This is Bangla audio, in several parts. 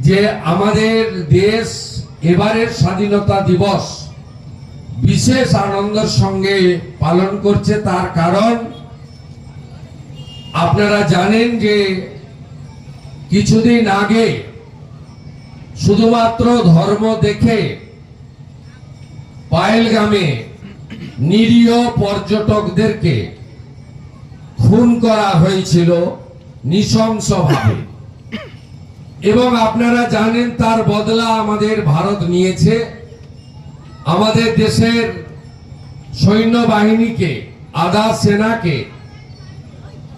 যে আমাদের দেশ এবারের স্বাধীনতা দিবস বিশেষ আনন্দের সঙ্গে পালন করছে তার কারণ, আপনারা জানেন যে কিছুদিন আগে শুধুমাত্র ধর্ম দেখে পায়েলগামে নিরীহ পর্যটকদেরকে খুন করা হয়েছিল নৃশংসভাবে। এবং আপনারা জানেন তার বদলা আমাদের ভারত নিয়েছে। আমাদের দেশের সৈন্যবাহিনীকে, আধা সেনাকে,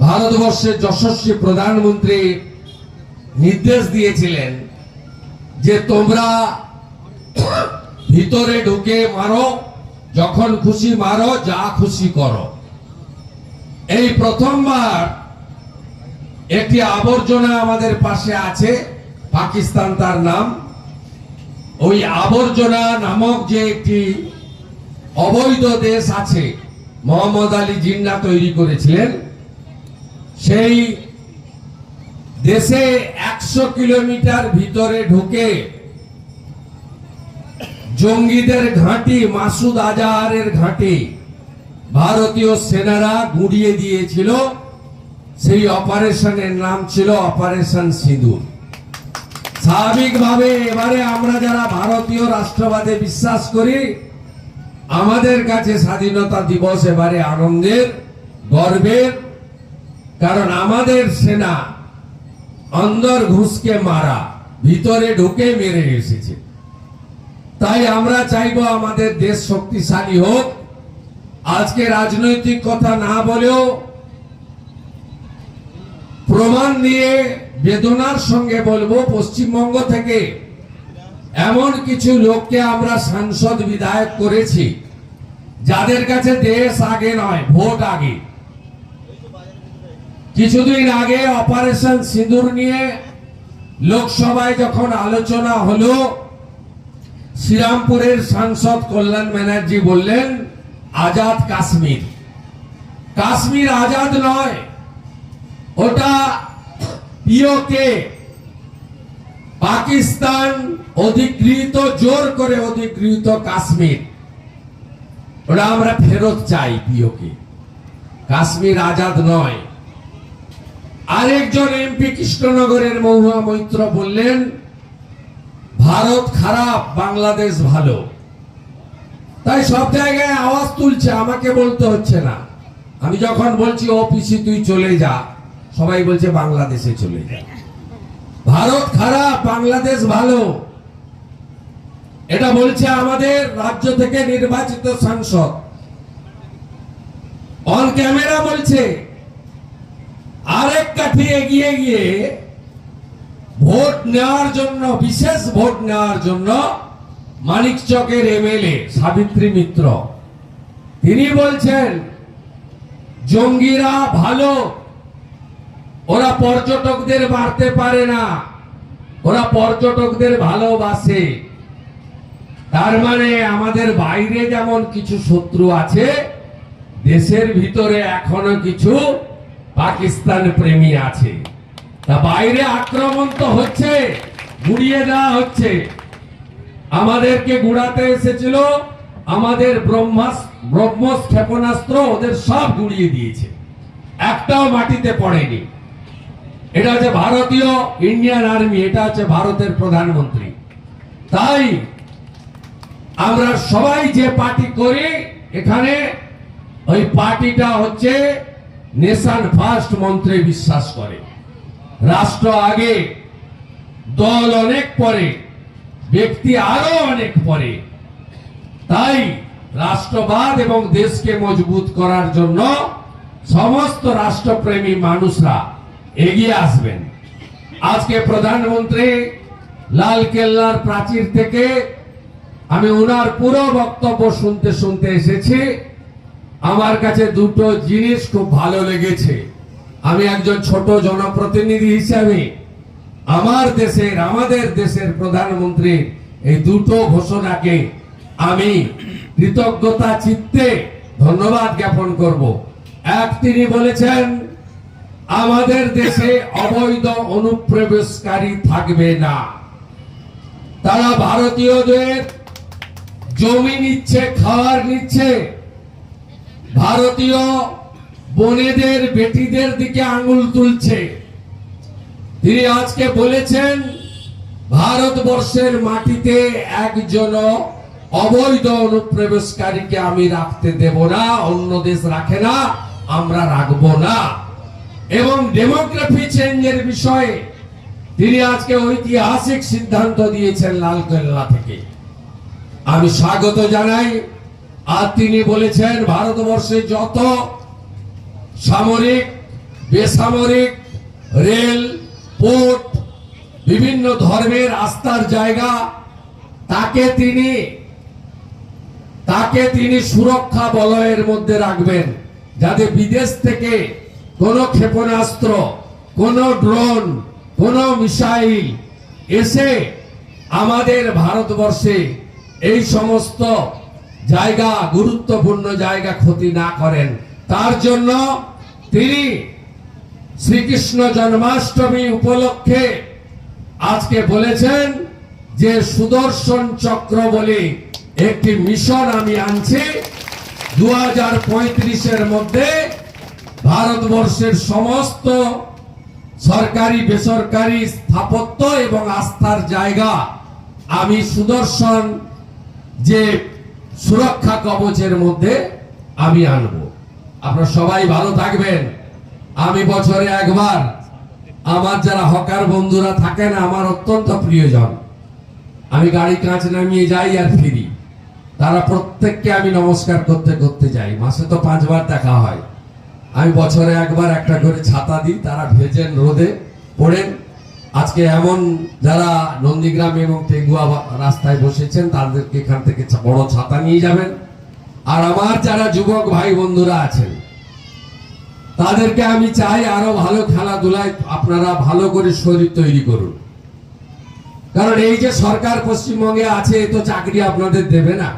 ভারতবর্ষের যশস্বী প্রধানমন্ত্রী নির্দেশ দিয়েছিলেন যে তোমরা ভিতরে ঢুকে মারো, যখন খুশি মারো, যা খুশি করো। এই প্রথমবার একটি আবর্জনা আমাদের পাশে আছে, পাকিস্তান তার নাম। ওই আবর্জনা নামক যে একটি অবৈধ দেশ আছে, মোহাম্মদ আলী জিন্না তৈরি করেছিলেন, সেই দেশে একশো কিলোমিটার ভিতরে ঢুকে জঙ্গিদের ঘাঁটি, মাসুদ আজাহারের ঘাঁটি, ভারতীয় সেনারা গুড়িয়ে দিয়েছিল। সেই অপারেশনের নাম ছিল অপারেশন সিঁদুর। স্বাভাবিকভাবে এবারে আমরা যারা ভারতীয় রাষ্ট্রবাদে বিশ্বাস করি, আমাদের কাছে স্বাধীনতা দিবস এবারে আনন্দের, গর্বের, কারণ আমাদের সেনা অন্দর ঘুষকে মারা, ভিতরে ঢুকে মেরে এসেছে। তাই আমরা চাইব আমাদের দেশ শক্তিশালী হোক। আজকে রাজনৈতিক কথা না বলেও প্রমাণ নিয়ে বেদনার সঙ্গে বলব পশ্চিমবঙ্গ থেকে। এমন কিছু লোককে আমরা সাংসদ বিধায়ক করেছি, যাদের কাছে দেশ আগে নয়, ভোট আগে। কিছুদিন আগে অপারেশন সিঁদুর নিয়ে লোকসভায় যখন আলোচনা হলো, শ্রীরামপুরের সাংসদ কল্যাণ ব্যানার্জি বললেন, আজাদ কাশ্মীর। কাশ্মীর আজাদ নয় ওটা পিওকে পাকিস্তান অধিকৃত, জোর করে অধিকৃত কাশ্মীর। ওটা আমরা ফেরত চাই পিওকে। কাশ্মীর আজাদ নয়। আরেকজন এমপি কৃষ্ণনগরের মহুয়া মৈত্র বললেন, ভারত খারাপ, বাংলাদেশ ভালো। তাই সব জায়গায় আওয়াজ তুলছে, আমাকে বলতে হচ্ছে না। আমি যখন বলছি অফিসে তুই চলে যা। সবাই বলছে বাংলাদেশে চলে যা ভারত খারাপ, বাংলাদেশ ভালো। এটা বলছে আমাদের রাজ্য থেকে নির্বাচিত সাংসদ। অন ক্যামেরা বলছে, আরেক কাঠি এগিয়ে গিয়ে ভোট নেওয়ার জন্য, বিশেষ ভোট নেওয়ার জন্য মানিক চকের এমএলএ সাবিত্রী মিত্র। তিনি বলছেন, জঙ্গিরা ভালো ওরা পর্যটকদের মারতে পারে না। ওরা পর্যটকদের ভালোবাসে। তার মানে আমাদের বাইরে যেমন কিছু শত্রু আছে, দেশের ভিতরে এখনও কিছু পাকিস্তান প্রেমী আছে। তা বাইরে আক্রমণ তো হচ্ছে, গুড়িয়ে দেওয়া হচ্ছে। আমাদেরকে গুড়াতে এসেছিল, আমাদের ব্রহ্মাস, ব্রহ্মস ক্ষেপণাস্ত্র ওদের সব গুড়িয়ে দিয়েছে। একটাও মাটিতে পড়েনি। এটা হচ্ছে ভারতীয় ইন্ডিয়ান আর্মি এটা হচ্ছে ভারতের প্রধানমন্ত্রী। তাই আমরা সবাই যে পার্টি করি, এখানে ওই পার্টিটা হচ্ছে নেশন ফার্স্ট মন্ত্রে বিশ্বাস করে। রাষ্ট্র আগে, দল অনেক পরে, ব্যক্তি আরও অনেক পরে। তাই রাষ্ট্রবাদ এবং দেশকে মজবুত করার জন্য সমস্ত রাষ্ট্রপ্রেমী মানুষরা এগিয়ে আসবেন। আজকে প্রধানমন্ত্রী লাল কেল্লার প্রাচীর থেকে আমি ওনার পুরো বক্তব্য শুনতে শুনতে এসেছি। আমার কাছে দুটো জিনিস খুব ভালো লেগেছে। আমি একজন ছোট জনপ্রতিনিধি হিসাবে আমার দেশের, আমাদের দেশের প্রধানমন্ত্রী এই দুটো ঘোষণাকে আমি কৃতজ্ঞতা চিত্তে ধন্যবাদ জ্ঞাপন করব। এক তিনি বলেছেন আমাদের দেশে অবৈধ অনুপ্রবেশকারী থাকবে না। তারা ভারতীয়দের জমি নিচ্ছে, খাওয়ার নিচ্ছে। ভারতীয় বোনেদের, বেটিদের দিকে আঙুল তুলছে। তিনি আজকে বলেছেন, ভারতবর্ষের মাটিতে একজন অবৈধ অনুপ্রবেশকারীকে আমি রাখতে দেব না, অন্য দেশ রাখে না, আমরা রাখব না। এবং ডেমোগ্রাফি চেঞ্জের বিষয়ে তিনি আজকে ঐতিহাসিক সিদ্ধান্ত দিয়েছেন লালকেল্লা থেকে। আমি স্বাগত জানাই। আর তিনি বলেছেন, ভারতবর্ষে যত সামরিক, বেসামরিক, রেল, পোর্ট, বিভিন্ন ধর্মের আস্থার জায়গা, তাকে তিনি তাকে তিনি সুরক্ষা বলয়ের মধ্যে রাখবেন, যাতে বিদেশ থেকে কোনো ক্ষেপণাস্ত্র, কোন ড্রোন, কোন মিসাইল এসে আমাদের ভারতবর্ষে এই সমস্ত জায়গা, গুরুত্বপূর্ণ জায়গা ক্ষতি না করেন। তার জন্য তিনি শ্রীকৃষ্ণ জন্মাষ্টমী উপলক্ষে আজকে বলেছেন যে সুদর্শন চক্র বলে একটি মিশন আমি আনছি। দু হাজার পঁয়ত্রিশের মধ্যে ভারতবর্ষের সমস্ত সরকারি, বেসরকারি স্থাপত্য এবং আস্থার জায়গা। আমি সুদর্শন যে সুরক্ষা কবচের মধ্যে আমি আনব। আপনারা সবাই ভালো থাকবেন। আমি বছরে একবার আমার যারা হকার বন্ধুরা থাকেন আমার অত্যন্ত প্রিয়জন, আমি গাড়ি কাঁচ নামিয়ে যাই আর ফিরি। তারা প্রত্যেককে আমি নমস্কার করতে করতে যাই। মাসে তো পাঁচবার দেখা হয়। আমি বছরে একবার একটা করে ছাতা দিই, তারা ভেজেন রোদে পড়েন। আজকে এমন যারা নন্দীগ্রাম এবং বা- রাস্তায় বসেছেন, তাদেরকে এখান থেকে বড় ছাতা নিয়ে যাবেন। আর আমার যারা যুবক ভাই বন্ধুরা আছেন, তাদেরকে আমি চাই আরও ভালো খেলাধুলায় আপনারা ভালো করে শরীর তৈরি করুন। কারণ এই যে সরকার পশ্চিমবঙ্গে আছে, এ তো চাকরি আপনাদের দেবে না।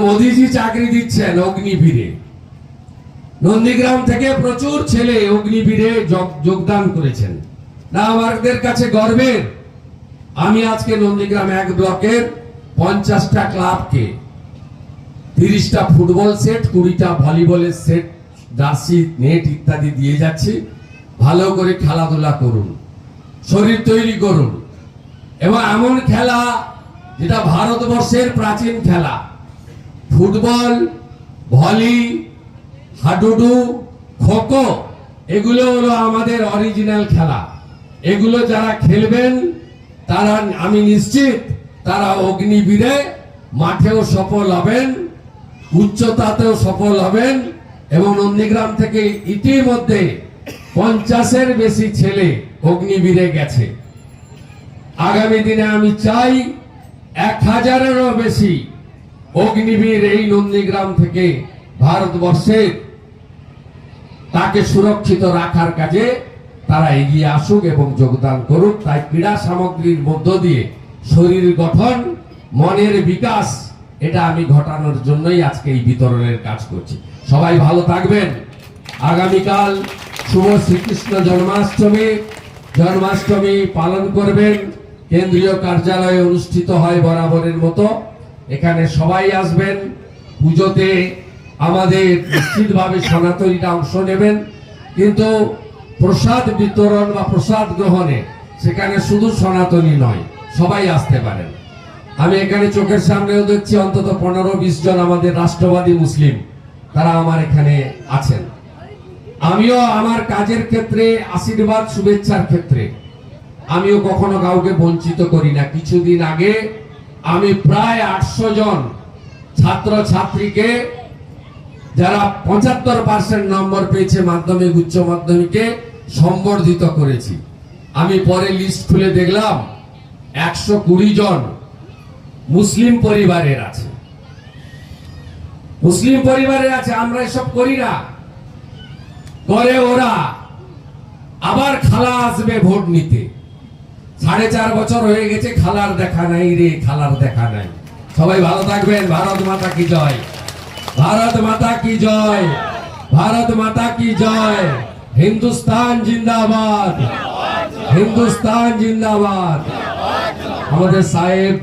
মোদিজি চাকরি দিচ্ছেন অগ্নিবীরে। নন্দীগ্রাম থেকে প্রচুর ছেলে অগ্নিবীরে যোগ- যোগদান করেছেন। না আমাদের কাছে গর্বের আমি আজকে নন্দীগ্রাম এক ব্লকের পঞ্চাশটা ক্লাবকে, তিরিশটা ফুটবল সেট, কুড়িটা ভলিবলের সেট, জার্সি, নেট ইত্যাদি দিয়ে যাচ্ছি। ভালো করে খেলাধুলা করুন, শরীর তৈরি করুন। এবং এমন খেলা যেটা ভারতবর্ষের প্রাচীন খেলা, ফুটবল, ভলি হাডুডু, খোখো, এগুলো হলো আমাদের অরিজিনাল খেলা। এগুলো যারা খেলবেন, তারা, আমি নিশ্চিত, তারা অগ্নিবীরে মাঠেও সফল হবেন, উচ্চতাতেও সফল হবেন এবং নন্দীগ্রাম থেকে ইতিমধ্যে পঞ্চাশের বেশি ছেলে অগ্নিবীরে গেছে। আগামী দিনে আমি চাই এক হাজারেরও বেশি অগ্নিবীর এই নন্দীগ্রাম থেকে ভারতবর্ষের তাকে সুরক্ষিত রাখার কাজে তারা এগিয়ে আসুক এবং যোগদান করুক। তাই ক্রীড়া সামগ্রীর মধ্য দিয়ে শরীর গঠন, মনের বিকাশ, এটা আমি ঘটানোর জন্যই আজকে এই বিতরণের কাজ করছি। সবাই ভালো থাকবেন। আগামীকাল শুভ শ্রীকৃষ্ণ জন্মাষ্টমী। জন্মাষ্টমী পালন করবেন। কেন্দ্রীয় কার্যালয়ে অনুষ্ঠিত হয় বরাবরের মতো। এখানে সবাই আসবেন। পুজোতে আমাদের নিশ্চিতভাবে সনাতনীরা অংশ নেবেন, কিন্তু প্রসাদ বিতরণ বা প্রসাদ গ্রহণে সেখানে শুধু সনাতনী নয়, সবাই আসতে পারেন। আমি এখানে চোখের সামনেও দেখছি অন্তত পনেরো বিশ জন আমাদের রাষ্ট্রবাদী মুসলিম, তারা আমার এখানে আছেন। আমিও আমার কাজের ক্ষেত্রে আশীর্বাদ, শুভেচ্ছার ক্ষেত্রে। আমিও কখনো কাউকে বঞ্চিত করি না। কিছুদিন আগে আমি প্রায় আটশো জন ছাত্র ছাত্রীকে যারা পঁচাত্তর পার্সেন্ট নম্বর পেয়েছে মাধ্যমিক, উচ্চ মাধ্যমিকে সম্বর্ধিত করেছি। আমি পরে লিস্ট খুলে দেখলাম, একশো কুড়ি জন মুসলিম পরিবারের আছে। মুসলিম পরিবারের আছে, আমরা এসব করি না। করে ওরা আবার খালা আসবে ভোট নিতে। সাড়ে চার বছর হয়ে গেছে, খালার দেখা নাই রে, খালার দেখা নাই। সবাই ভালো থাকবেন, ভারত মাতা কি জয়। ভারত মাতা কি জয়? ভারত মাতা কি জয়? হিন্দুস্তান জিন্দাবাদ। হিন্দুস্তান জিন্দাবাদ। আমাদের সাহেব